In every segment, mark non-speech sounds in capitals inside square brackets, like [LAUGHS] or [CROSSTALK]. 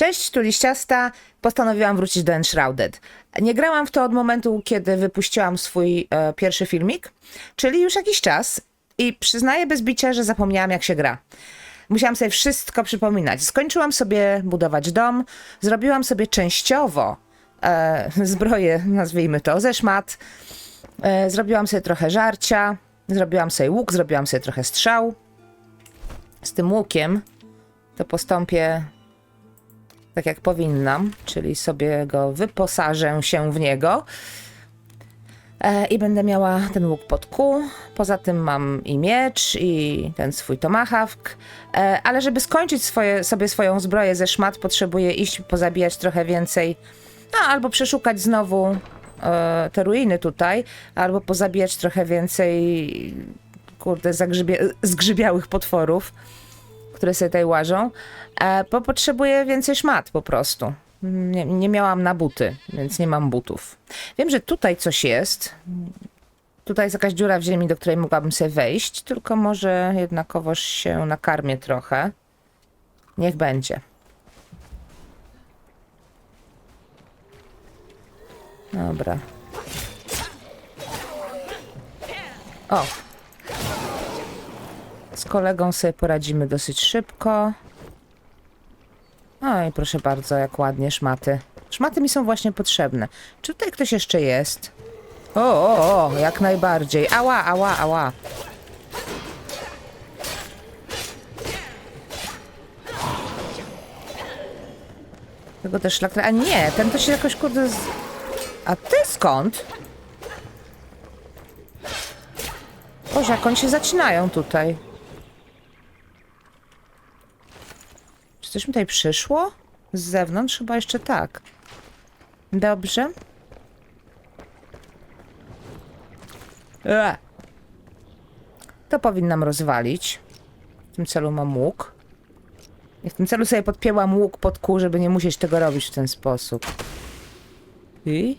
Cześć, tu Liściasta. Postanowiłam wrócić do Enshrouded. Nie grałam w to od momentu, kiedy wypuściłam swój e, pierwszy filmik, czyli już jakiś czas i przyznaję bez bicia, że zapomniałam jak się gra. Musiałam sobie wszystko przypominać. Skończyłam sobie budować dom, zrobiłam sobie częściowo e, [LAUGHS] zbroję, nazwijmy to, ze szmat. E, zrobiłam sobie trochę żarcia, zrobiłam sobie łuk, zrobiłam sobie trochę strzał. Z tym łukiem to postąpię tak jak powinnam, czyli sobie go wyposażę się w niego. E, I będę miała ten łuk pod kół. Poza tym mam i miecz, i ten swój tomahawk. E, ale żeby skończyć swoje, sobie swoją zbroję ze szmat, potrzebuję iść pozabijać trochę więcej. No, albo przeszukać znowu e, te ruiny tutaj, albo pozabijać trochę więcej, kurde, zagrzybie- zgrzybiałych potworów, które sobie tutaj łażą. E, bo potrzebuję więcej szmat po prostu. Nie, nie miałam na buty, więc nie mam butów. Wiem, że tutaj coś jest. Tutaj jest jakaś dziura w ziemi, do której mogłabym sobie wejść, tylko może jednakowoż się nakarmię trochę. Niech będzie. Dobra. O! Z kolegą sobie poradzimy dosyć szybko. Oj, proszę bardzo, jak ładnie szmaty. Szmaty mi są właśnie potrzebne. Czy tutaj ktoś jeszcze jest? O, o, o, jak najbardziej. Ała, ała, ała. Tego też szlak... A nie, ten to się jakoś kurde... Z... A ty skąd? Boże, jak oni się zacinają tutaj. Czy coś mi tutaj przyszło? Z zewnątrz? Chyba jeszcze tak. Dobrze. E. To powinnam rozwalić. W tym celu mam łuk. I w tym celu sobie podpięłam łuk pod kół, żeby nie musieć tego robić w ten sposób. I?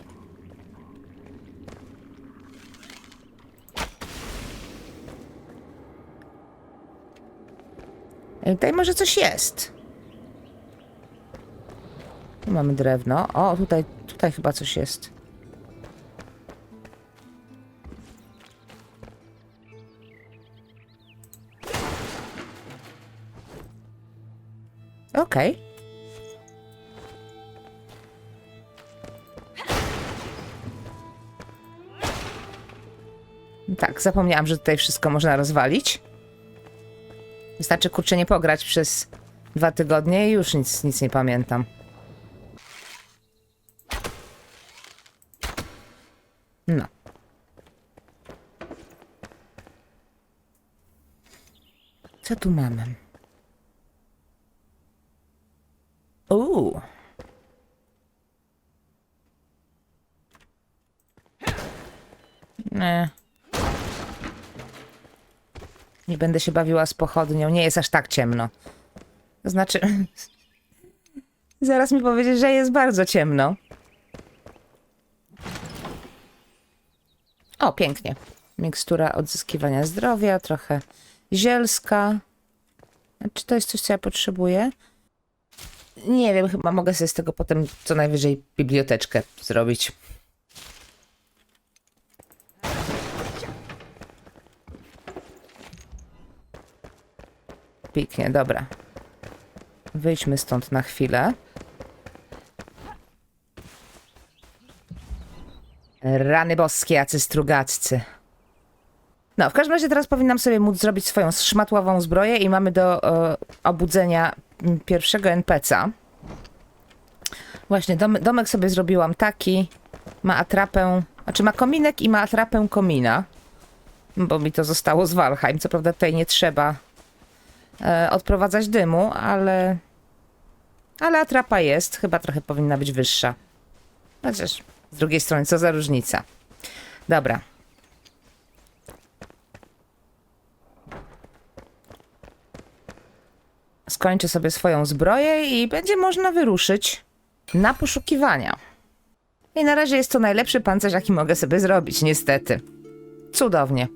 Ej, Tutaj może coś jest. Mamy drewno. O, tutaj, tutaj chyba coś jest. Okej. Tak, zapomniałam, że tutaj wszystko można rozwalić. Wystarczy kurczę nie pograć przez dwa tygodnie i już nic, nic nie pamiętam. No. Co tu mamy? Uuu. Nie. Nie będę się bawiła z pochodnią. Nie jest aż tak ciemno. To znaczy. [LAUGHS] Zaraz mi powiedzieć, że jest bardzo ciemno. O, pięknie. Mikstura odzyskiwania zdrowia, trochę zielska. Czy to jest coś, co ja potrzebuję? Nie wiem, chyba mogę sobie z tego potem co najwyżej biblioteczkę zrobić. Pięknie, dobra. Wyjdźmy stąd na chwilę. Rany boskie, jacy strugaccy. No, w każdym razie teraz powinnam sobie móc zrobić swoją szmatławą zbroję i mamy do e, obudzenia pierwszego NPC'a. Właśnie, dom, domek sobie zrobiłam taki. Ma atrapę, znaczy ma kominek i ma atrapę komina. Bo mi to zostało z Valheim. Co prawda tutaj nie trzeba e, odprowadzać dymu, ale... Ale atrapa jest. Chyba trochę powinna być wyższa. Chociaż z drugiej strony, co za różnica. Dobra. Skończę sobie swoją zbroję i będzie można wyruszyć na poszukiwania. I na razie jest to najlepszy pancerz, jaki mogę sobie zrobić, niestety. Cudownie.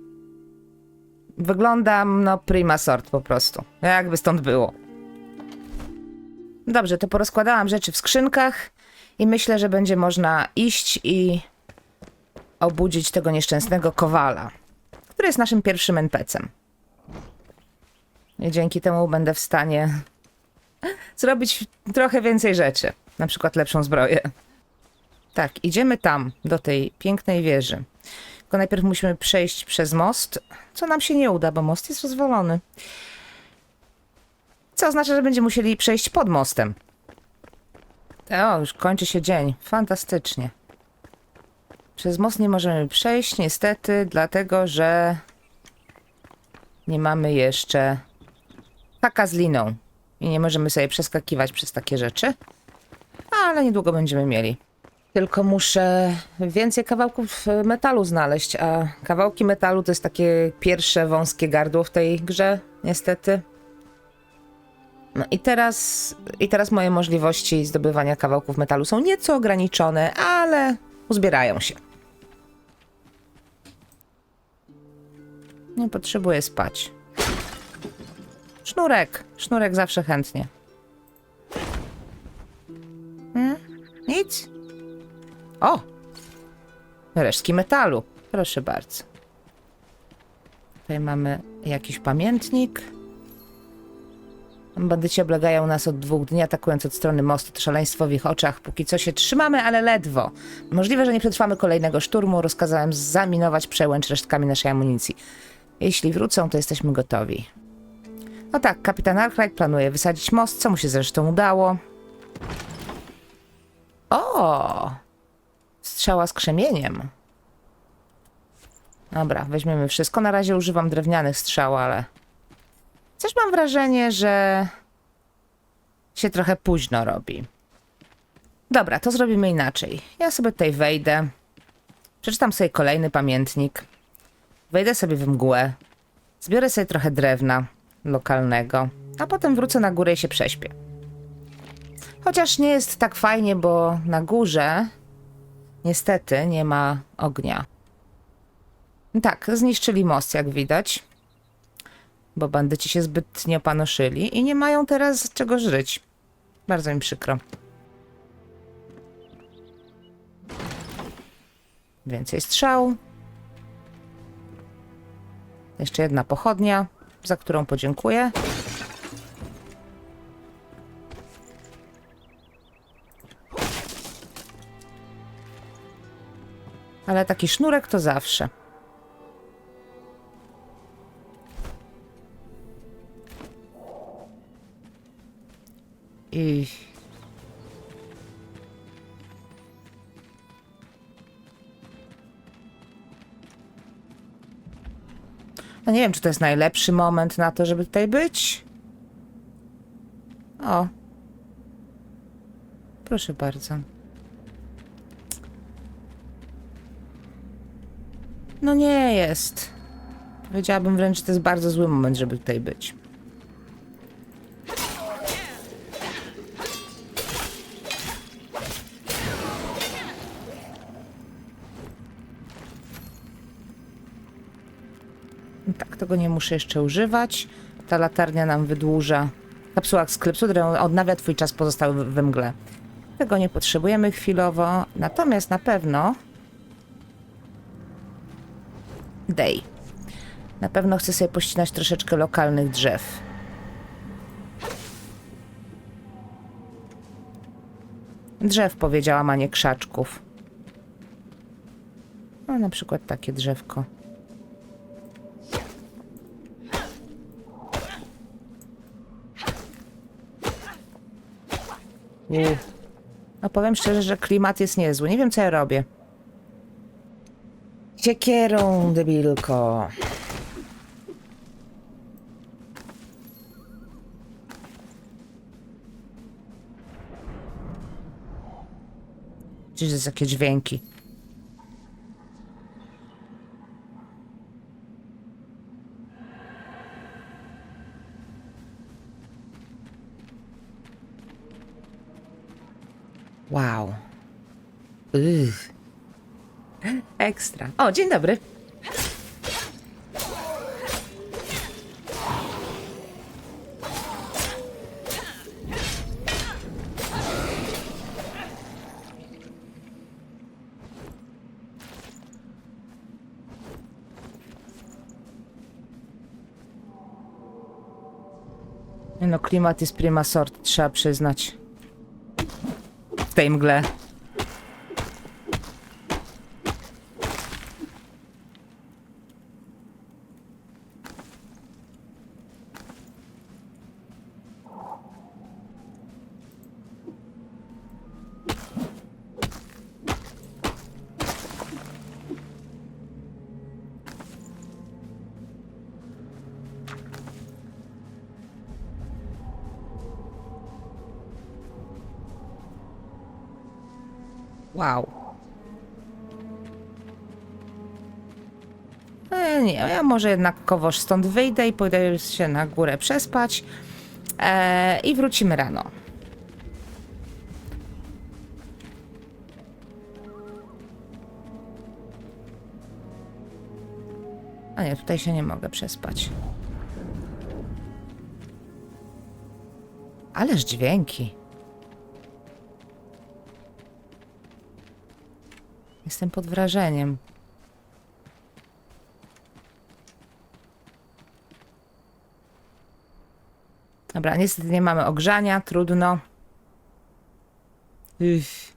Wyglądam, no, prima sort po prostu. Jakby stąd było. Dobrze, to porozkładałam rzeczy w skrzynkach i myślę, że będzie można iść i obudzić tego nieszczęsnego kowala, który jest naszym pierwszym NPC-em. I dzięki temu będę w stanie [LAUGHS] zrobić trochę więcej rzeczy, na przykład lepszą zbroję. Tak, idziemy tam, do tej pięknej wieży. Tylko najpierw musimy przejść przez most, co nam się nie uda, bo most jest rozwalony. Co oznacza, że będziemy musieli przejść pod mostem. O, już kończy się dzień. Fantastycznie. Przez most nie możemy przejść, niestety, dlatego że nie mamy jeszcze haka z liną. I nie możemy sobie przeskakiwać przez takie rzeczy. Ale niedługo będziemy mieli. Tylko muszę więcej kawałków e, metalu znaleźć, a kawałki metalu to jest takie pierwsze wąskie gardło w tej grze, niestety. No i teraz, i teraz moje możliwości zdobywania kawałków metalu są nieco ograniczone, ale uzbierają się. Nie potrzebuję spać. Sznurek. Sznurek zawsze chętnie. Hmm? Nic? O! Resztki metalu. Proszę bardzo. Tutaj mamy jakiś pamiętnik. Bandyci oblegają nas od dwóch dni, atakując od strony mostu. To szaleństwo w ich oczach. Póki co się trzymamy, ale ledwo. Możliwe, że nie przetrwamy kolejnego szturmu. Rozkazałem zaminować przełęcz resztkami naszej amunicji. Jeśli wrócą, to jesteśmy gotowi. No tak, kapitan Arkwright planuje wysadzić most, co mu się zresztą udało. O! Strzała z krzemieniem. Dobra, weźmiemy wszystko. Na razie używam drewnianych strzał, ale... Też mam wrażenie, że się trochę późno robi. Dobra, to zrobimy inaczej. Ja sobie tutaj wejdę. Przeczytam sobie kolejny pamiętnik. Wejdę sobie w mgłę. Zbiorę sobie trochę drewna lokalnego, a potem wrócę na górę i się prześpię. Chociaż nie jest tak fajnie, bo na górze niestety nie ma ognia. Tak, zniszczyli most, jak widać, bo bandyci się zbytnio panoszyli i nie mają teraz czego żyć. Bardzo mi przykro. Więcej strzał. Jeszcze jedna pochodnia, za którą podziękuję. Ale taki sznurek to zawsze. I No nie wiem, czy to jest najlepszy moment na to, żeby tutaj być. O. Proszę bardzo. No nie jest. Powiedziałabym wręcz, że to jest bardzo zły moment, żeby tutaj być. Tak, tego nie muszę jeszcze używać. Ta latarnia nam wydłuża. Kapsuła z klepsudrą odnawia twój czas pozostały we mgle. Tego nie potrzebujemy chwilowo. Natomiast na pewno... Day. Na pewno chcę sobie pościnać troszeczkę lokalnych drzew. Drzew powiedziałam, a nie krzaczków. No, na przykład takie drzewko. No powiem szczerze, że klimat jest niezły. Nie wiem, co ja robię. Siekierą, debilko. Gdzieś jest jakieś dźwięki. O, dzień dobry. No klimat jest prima sort, trzeba przyznać. W tej mgle. Może jednak kowoż stąd wyjdę i pójdę się na górę przespać e, i wrócimy rano. A nie, tutaj się nie mogę przespać. Ależ dźwięki. Jestem pod wrażeniem. Dobra, niestety nie mamy ogrzania, trudno. Uff.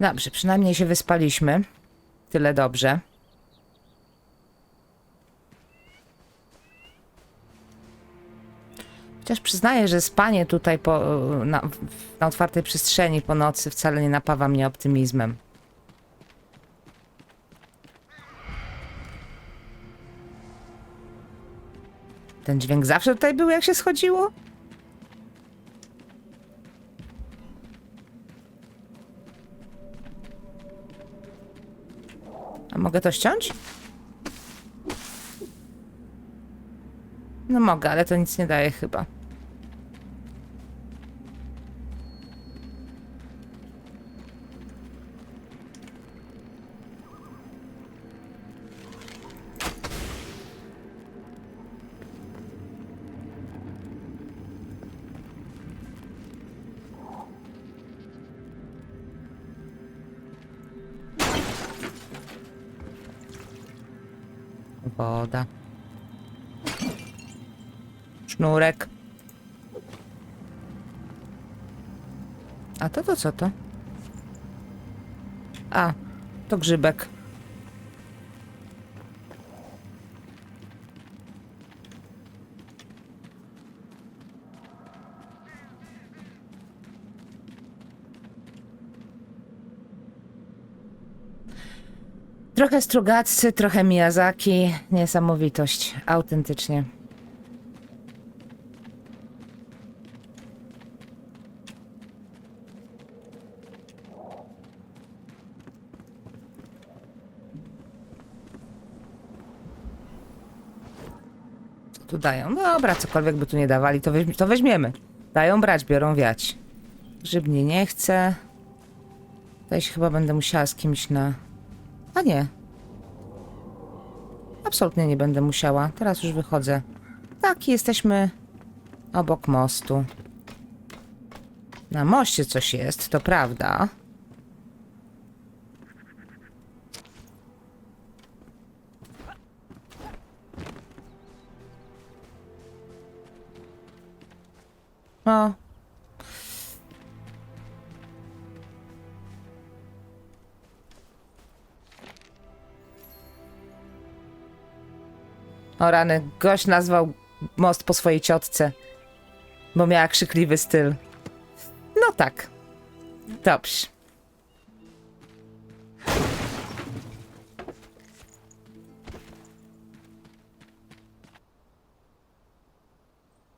Dobrze, przynajmniej się wyspaliśmy. Tyle dobrze. Chociaż przyznaję, że spanie tutaj po, na, na otwartej przestrzeni po nocy wcale nie napawa mnie optymizmem. Ten dźwięk zawsze tutaj był, jak się schodziło? A mogę to ściąć? No mogę, ale to nic nie daje chyba. Co to? A, to grzybek. Trochę Strugacy, trochę Miyazaki. Niesamowitość. Autentycznie. Dają? Dobra, cokolwiek by tu nie dawali, to, weź, to weźmiemy. Dają brać, biorą wiać. Grzybnie nie chcę. Tutaj się chyba będę musiała z kimś na... A nie. Absolutnie nie będę musiała. Teraz już wychodzę. Tak, jesteśmy obok mostu. Na moście coś jest, to prawda. O. O rany, gość nazwał most po swojej ciotce, bo miała krzykliwy styl. No tak. Dobrze.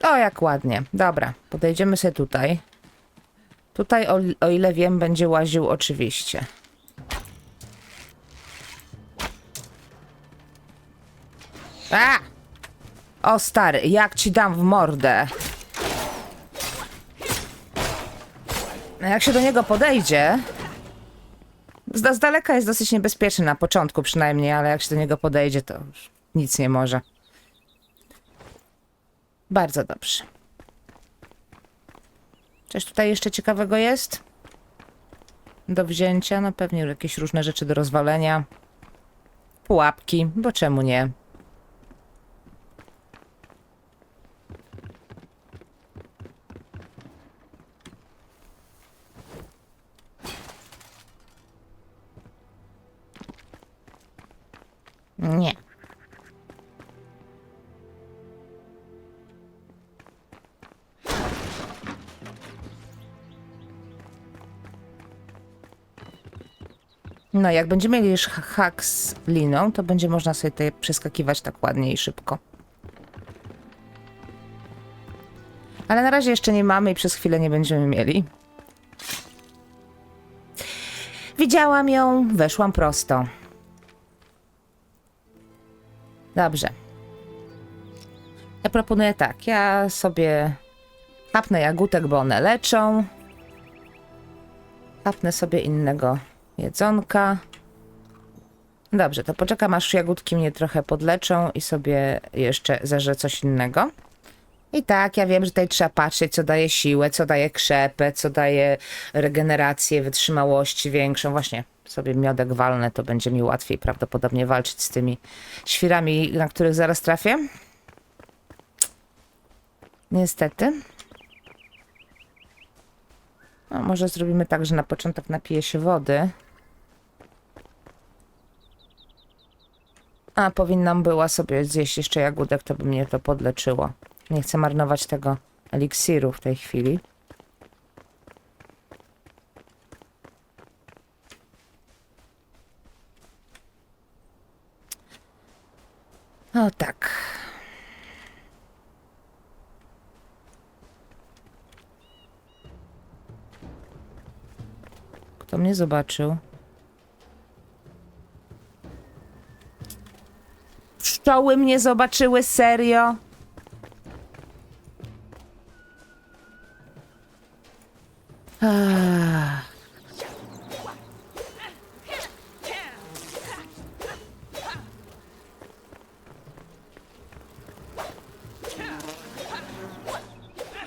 O, jak ładnie. Dobra, podejdziemy sobie tutaj. Tutaj, o, o ile wiem, będzie łaził oczywiście. A! O stary, jak ci dam w mordę. Jak się do niego podejdzie... Z, z daleka jest dosyć niebezpieczny, na początku przynajmniej, ale jak się do niego podejdzie, to już nic nie może. Bardzo dobrze. Coś tutaj jeszcze ciekawego jest? Do wzięcia? No pewnie jakieś różne rzeczy do rozwalenia. pułapki, bo czemu nie? Nie. No, jak będziemy mieli już ha- hak z liną, to będzie można sobie tutaj przeskakiwać tak ładnie i szybko. Ale na razie jeszcze nie mamy i przez chwilę nie będziemy mieli. Widziałam ją, weszłam prosto. Dobrze. Ja proponuję tak. Ja sobie kapnę jagódek, bo one leczą. Kapnę sobie innego jedzonka. Dobrze, to poczekam aż jagódki mnie trochę podleczą i sobie jeszcze zerzę coś innego. I tak, ja wiem, że tutaj trzeba patrzeć, co daje siłę, co daje krzepę, co daje regenerację, wytrzymałości większą. Właśnie sobie miodek walnę, to będzie mi łatwiej prawdopodobnie walczyć z tymi świrami, na których zaraz trafię. Niestety. No, może zrobimy tak, że na początek napiję się wody. A, powinnam była sobie zjeść jeszcze jagódek, to by mnie to podleczyło. Nie chcę marnować tego eliksiru w tej chwili. O tak. Kto mnie zobaczył? Pszczoły mnie zobaczyły, serio?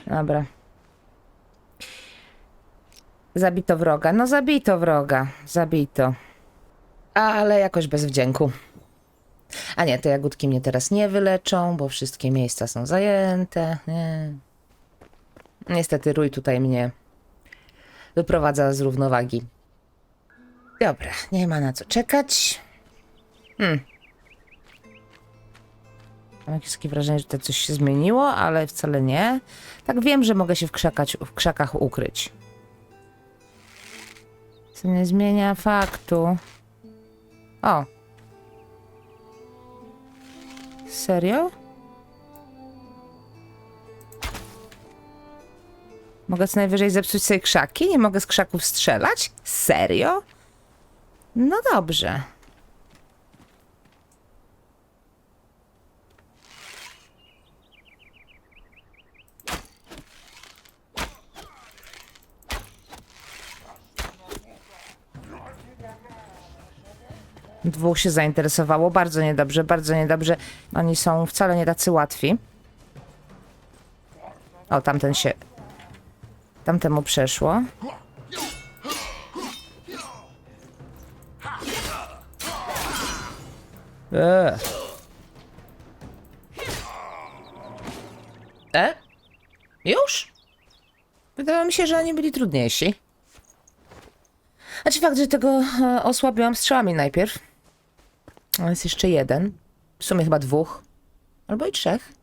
Dobra. Zabito wroga. No zabito wroga. Zabito. Ale jakoś bez wdzięku. A nie, te jagódki mnie teraz nie wyleczą, bo wszystkie miejsca są zajęte. Nie. Niestety rój tutaj mnie wyprowadza z równowagi. Dobra, nie ma na co czekać. Hmm. Mam jakieś takie wrażenie, że tutaj coś się zmieniło, ale wcale nie. Tak wiem, że mogę się w, krzakać, w krzakach ukryć. Co nie zmienia faktu. O. Serio? Mogę co najwyżej zepsuć sobie krzaki? Nie mogę z krzaków strzelać? Serio? No dobrze. Dwóch się zainteresowało. Bardzo niedobrze, bardzo niedobrze. Oni są wcale nie tacy łatwi. O, tamten się... Tamtemu przeszło. Eee. E? Już? Wydawało mi się, że oni byli trudniejsi. A czy fakt, że tego e, osłabiłam strzałami najpierw? Jest jeszcze jeden. W sumie chyba dwóch. Albo i trzech.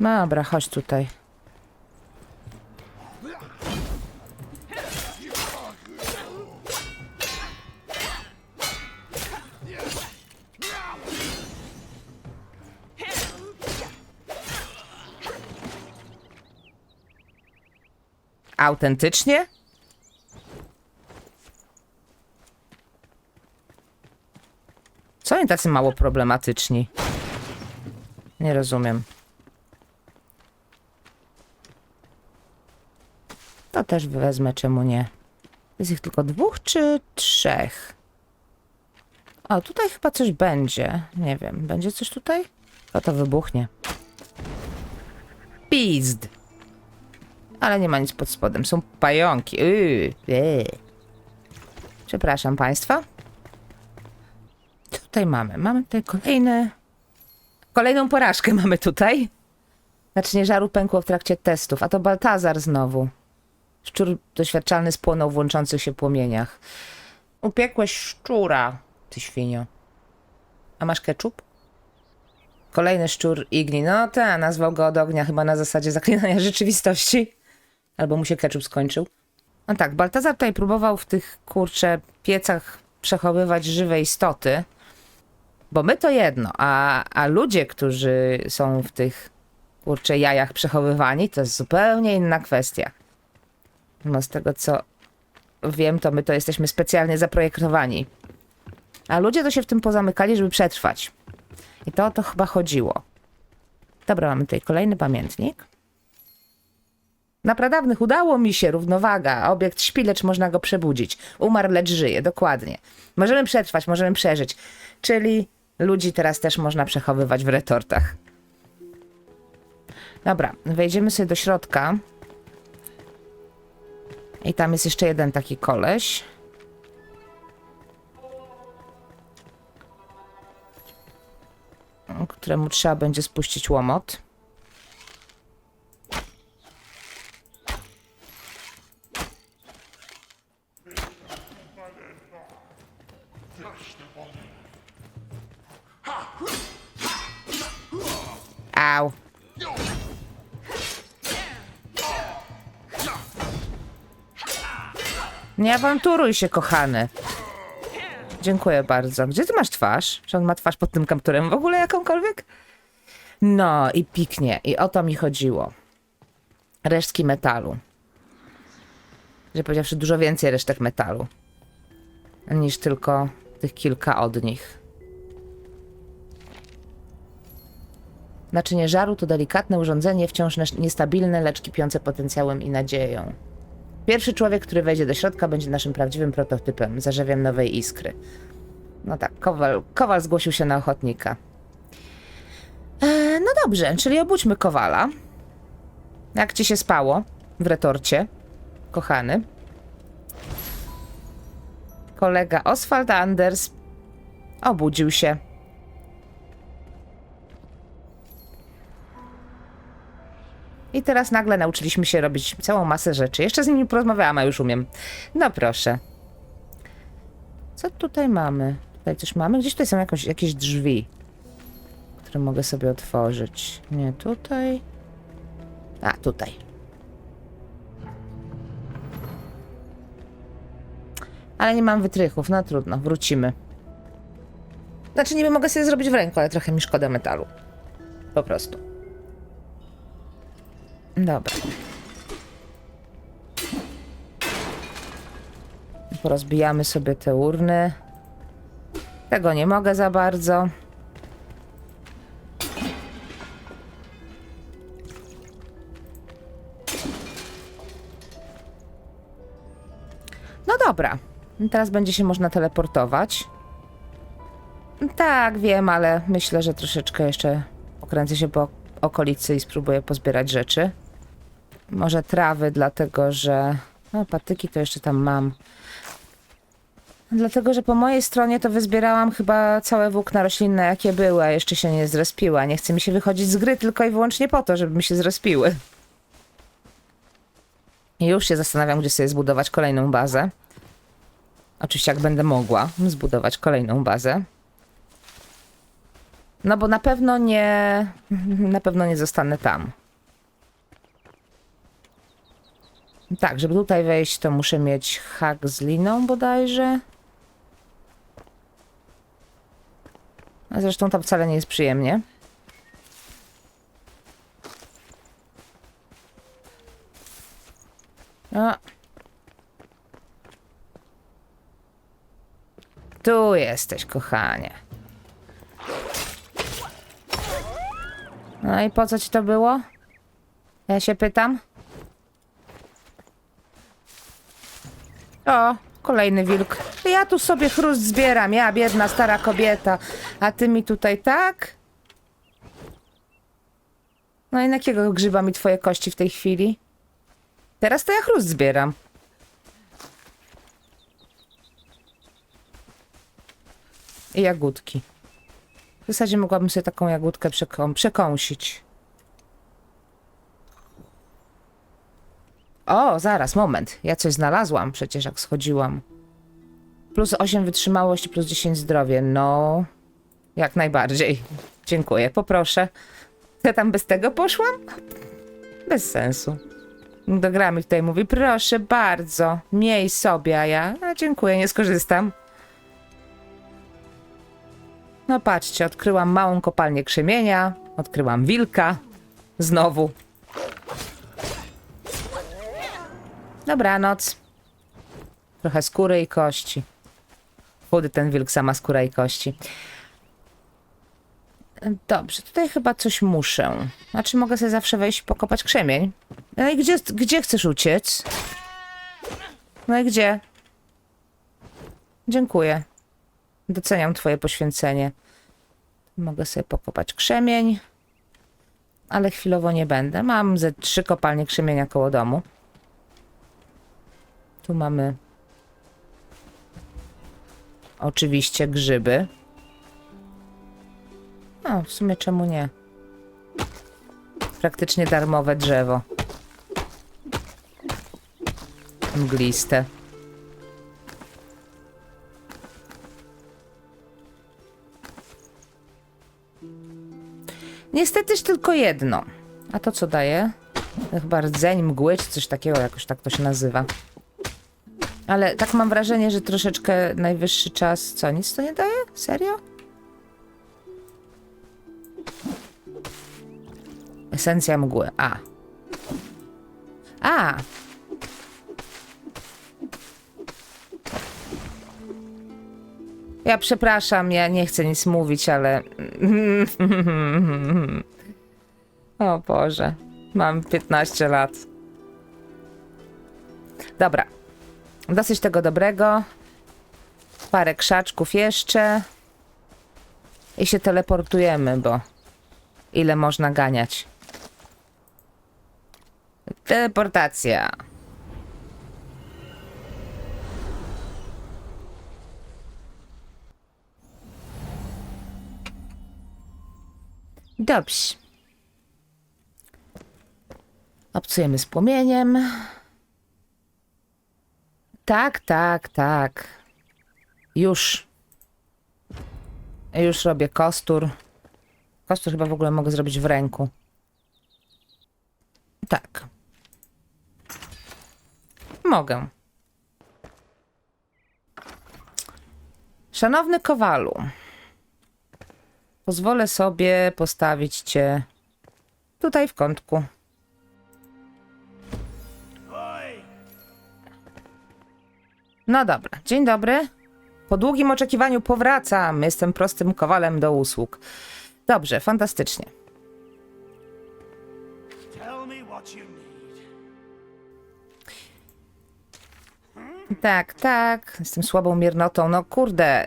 Dobra, chodź tutaj. Autentycznie? Co oni tacy mało problematyczni? Nie rozumiem. To też wezmę, czemu nie? Jest ich tylko dwóch czy trzech? O, tutaj chyba coś będzie. Nie wiem, będzie coś tutaj? O, to wybuchnie. Pizd! Ale nie ma nic pod spodem. Są pająki. Yy, yy. Przepraszam państwa. Tutaj mamy. Mamy tutaj kolejne. Kolejną porażkę [LAUGHS] mamy tutaj. Naczynie żaru pękło w trakcie testów, a to Baltazar znowu. Szczur doświadczalny spłonął w łączących się płomieniach. Upiekłeś szczura, ty świnio. A masz keczup? Kolejny szczur Igni. No ta, nazwał go od ognia chyba na zasadzie zaklinania [LAUGHS] rzeczywistości. Albo mu się keczup skończył. No tak, Baltazar tutaj próbował w tych, kurcze, piecach przechowywać żywe istoty. Bo my to jedno, a, a ludzie, którzy są w tych, kurcze, jajach przechowywani, to jest zupełnie inna kwestia. No z tego co wiem, to my to jesteśmy specjalnie zaprojektowani. A ludzie to się w tym pozamykali, żeby przetrwać. I to o to chyba chodziło. Dobra, mamy tutaj kolejny pamiętnik. Na pradawnych udało mi się, równowaga. Obiekt śpi, lecz można go przebudzić. Umarł, lecz żyje, dokładnie. Możemy przetrwać, możemy przeżyć. Czyli ludzi teraz też można przechowywać w retortach. Dobra, wejdziemy sobie do środka. I tam jest jeszcze jeden taki koleś. Któremu trzeba będzie spuścić łomot. Nie awanturuj się, kochany. Dziękuję bardzo. Gdzie ty masz twarz? Czy on ma twarz pod tym kapturem w ogóle jakąkolwiek? No i piknie. I o to mi chodziło. Resztki metalu. Że powiedziawszy, dużo więcej resztek metalu. Niż tylko tych kilka od nich. Naczynie żaru to delikatne urządzenie, wciąż niestabilne, lecz kipiące potencjałem i nadzieją. Pierwszy człowiek, który wejdzie do środka, będzie naszym prawdziwym prototypem, zarzewiem nowej iskry. No tak, Kowal, Kowal zgłosił się na ochotnika. E, no dobrze, czyli obudźmy Kowala. Jak ci się spało w retorcie, kochany? Kolega Oswald Anders obudził się. I teraz nagle nauczyliśmy się robić całą masę rzeczy. Jeszcze z nimi porozmawiałam, a już umiem. No proszę. Co tutaj mamy? Tutaj coś mamy? Gdzieś tutaj są jakieś drzwi, które mogę sobie otworzyć. Nie tutaj. A, tutaj. Ale nie mam wytrychów, no trudno, wrócimy. Znaczy niby mogę sobie zrobić w ręku, ale trochę mi szkoda metalu. Po prostu. Dobra. Porozbijamy sobie te urny. Tego nie mogę za bardzo. No dobra. Teraz będzie się można teleportować. Tak, wiem, ale myślę, że troszeczkę jeszcze pokręcę się po okolicy i spróbuję pozbierać rzeczy. Może trawy, dlatego że. No, patyki to jeszcze tam mam. Dlatego, że po mojej stronie to wyzbierałam chyba całe włókna roślinne, jakie były, a jeszcze się nie zrespiła. Nie chce mi się wychodzić z gry tylko i wyłącznie po to, żeby mi się zrespiły. I już się zastanawiam, gdzie sobie zbudować kolejną bazę. Oczywiście, jak będę mogła zbudować kolejną bazę. No bo na pewno nie. Na pewno nie zostanę tam. Tak, żeby tutaj wejść, to muszę mieć hak z liną bodajże. A zresztą tam wcale nie jest przyjemnie. A. Tu jesteś, kochanie. No i po co ci to było? Ja się pytam. O, kolejny wilk. Ja tu sobie chrust zbieram, ja biedna stara kobieta. A ty mi tutaj tak? No i na jakiego grzyba mi twoje kości w tej chwili? Teraz to ja chrust zbieram. I jagódki. W zasadzie mogłabym sobie taką jagódkę przeką przekąsić. O, zaraz, moment. Ja coś znalazłam przecież, jak schodziłam. Plus 8 wytrzymałość, plus 10 zdrowie. No, jak najbardziej. Dziękuję, poproszę. Ja tam bez tego poszłam? Bez sensu. Do gra mi tutaj mówi, proszę bardzo, miej sobie, a ja, a dziękuję, nie skorzystam. No patrzcie, odkryłam małą kopalnię krzemienia, odkryłam wilka, znowu. Dobranoc. Trochę skóry i kości. Chudy ten wilk, sama skóra i kości. Dobrze, tutaj chyba coś muszę. Znaczy mogę sobie zawsze wejść pokopać krzemień. No i gdzie, gdzie chcesz uciec? No i gdzie? Dziękuję. Doceniam twoje poświęcenie. Mogę sobie pokopać krzemień. Ale chwilowo nie będę. Mam ze trzy kopalnie krzemienia koło domu. Tu mamy oczywiście grzyby. No, w sumie czemu nie? Praktycznie darmowe drzewo. Mgliste. Niestetyż tylko jedno. A to co daje? Chyba rdzeń mgły, czy coś takiego, jakoś tak to się nazywa. Ale tak mam wrażenie, że troszeczkę najwyższy czas. Co, nic to nie daje? Serio? Esencja mgły. A. A. Ja przepraszam, ja nie chcę nic mówić, ale. [LAUGHS] O Boże. Mam 15 lat. Dobra. Dosyć tego dobrego. Parę krzaczków jeszcze. I się teleportujemy, bo ile można ganiać. Teleportacja. Dobrze. Obcujemy z płomieniem. Tak, tak, tak. Już. Już robię kostur. Kostur chyba w ogóle mogę zrobić w ręku. Tak. Mogę. Szanowny kowalu, pozwolę sobie postawić cię tutaj w kątku. No dobra, dzień dobry. Po długim oczekiwaniu powracam. Jestem prostym kowalem do usług. Dobrze, fantastycznie. Tak, tak. Jestem słabą miernotą. No kurde.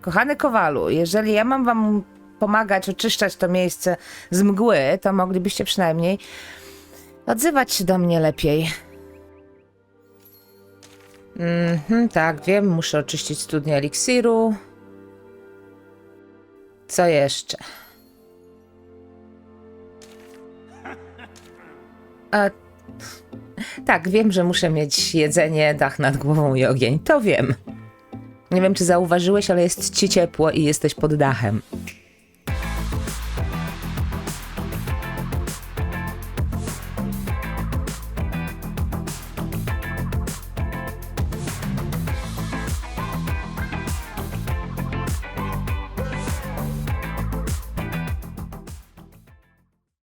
Kochany kowalu, jeżeli ja mam wam pomagać oczyszczać to miejsce z mgły, to moglibyście przynajmniej odzywać się do mnie lepiej. Mhm, tak, wiem, muszę oczyścić studnię eliksiru. Co jeszcze? A, tak, wiem, że muszę mieć jedzenie, dach nad głową i ogień. To wiem. Nie wiem, czy zauważyłeś, ale jest ci ciepło i jesteś pod dachem.